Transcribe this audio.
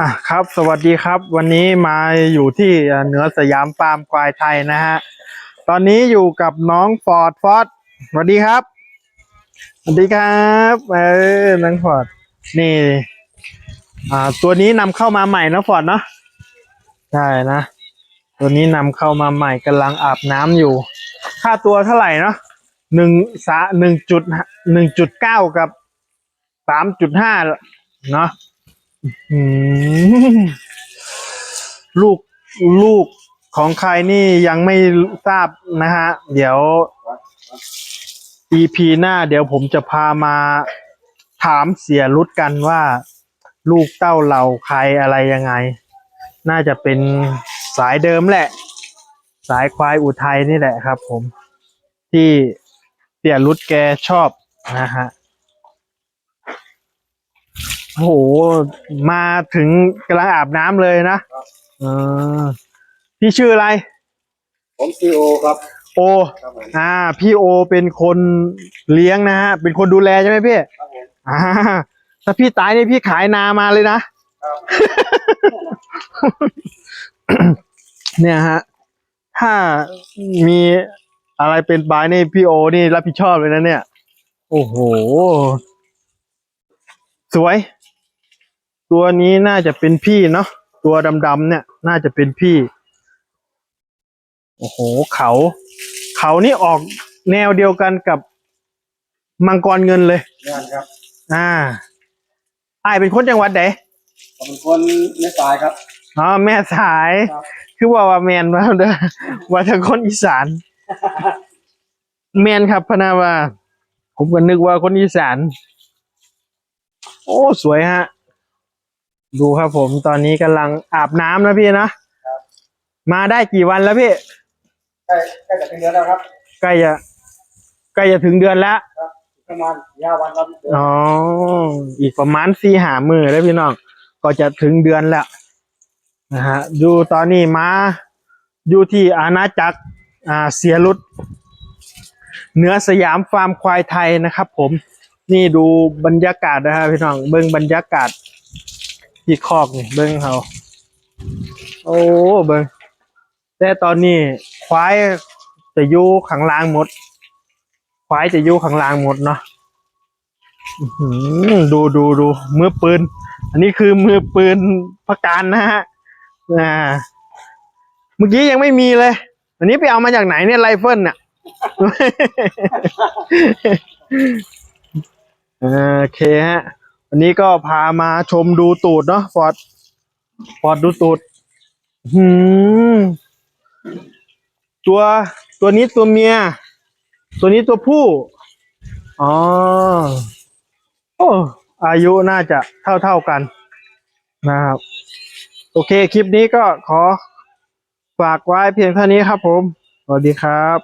อะครับ สวัสดีครับ วันนี้มาอยู่ที่เหนือสยามฟาร์มควายไทยนะฮะ ตอนนี้อยู่กับน้องฟอร์ดฟอร์ดสวัสดีครับ สวัสดีครับเออน้องฟอร์ดนี่ อ่า ตัวนี้นำเข้ามาใหม่นะฟอร์ดเนาะใช่นะ ตัวนี้นำเข้ามาใหม่กำลังอาบน้ำอยู่ ค่าตัวเท่าไหร่เนาะหนึ่งสาหนึ่งจุดหนึ่งจุดเก้ากับสามจุดห้าเนาะ ลูกลูกของใครนี่ยังไม่ทราบนะฮะ เดี๋ยว EP หน้า เดี๋ยวผมจะพามาถามเสียรุดกันว่า ลูกเต้าเหล่าใครอะไรยังไง น่าจะเป็นสายเดิมแหละ สายควายอุทัยนี่แหละครับผมที่เสียรุดแกชอบนะฮะ โอ้โห มาถึงกำลังอาบน้ำเลยนะเออพี่ชื่ออะไร ผมซีโอครับโอ ครับผมอ่า พี่โอเป็นคนเลี้ยงนะฮะ เป็นคนดูแลใช่ไหมพี่ ครับผมอ่า ถ้าพี่ตายนี่พี่ขายนามาเลยนะ ครับเนี่ยฮะ ถ้ามีอะไรเป็นบายนี่พี่โอนี่รับผิดชอบเลยนะเนี่ย โอ้โห สวย ตัวนี้น่าจะเป็นพี่เนาะตัวดำๆเนี่ย น่าจะเป็นพี่ โอ้โหเขา เขานี่ออกแนวเดียวกันกับมังกรเงินเลย งานครับอ่าอายเป็นคนจังหวัดไหนผมเป็นคนไม่ตายครับ อ๋อแม่สาย ครับ คือว่าว่าแมนว่าเด้อว่าทางคนอีสาน แมนครับพะนาว่า ผมก็นึกว่าคนอีสาน โอ้ สวยฮะ ดูครับผมตอนนี้กำลังอาบน้ำนะพี่นะมาได้กี่วันแล้วพี่ใกล้ใกล้จะถึงเดือนแล้วครับใกล้จะใกล้จะถึงเดือนแล้วครับประมาณยาวันครับอ๋ออีกประมาณสี่หามือแล้วพี่น้องก็จะถึงเดือนแล้วนะฮะดูตอนนี้มาอยู่ที่อาณาจักรอ่าเสียรุดเหนือสยามฟาร์มควายไทยนะครับ ผมนี่ดูบรรยากาศนะฮะพี่น้องเบิ้งบรรยากาศ ที่คอกนี่เบิ้งเขาโอ้เบิ้งแต่ตอนนี้ควายจะอยู่ข้างลางหมด ควายจะอยู่ข้างลางหมดเนาะดูดูดูมือปืน อันนี้คือมือปืนประการนะฮะอ่าเมื่อกี้ยังไม่มีเลย อันนี้ไปเอามาจากไหนเนี่ยไรเฟิลเนี่ยโอเคฮะ วันนี้ก็พามาชมดูตูดเนาะฟอร์ดฟอร์ดดูตูดหืมตัวตัวนี้ตัวเมีย ตัวนี้ตัวผู้อ๋อโอ้อายุน่าจะเท่าเท่าๆกันนะครับ โอเค คลิปนี้ก็ขอฝากไว้เพียงเท่านี้ครับผม สวัสดีครับ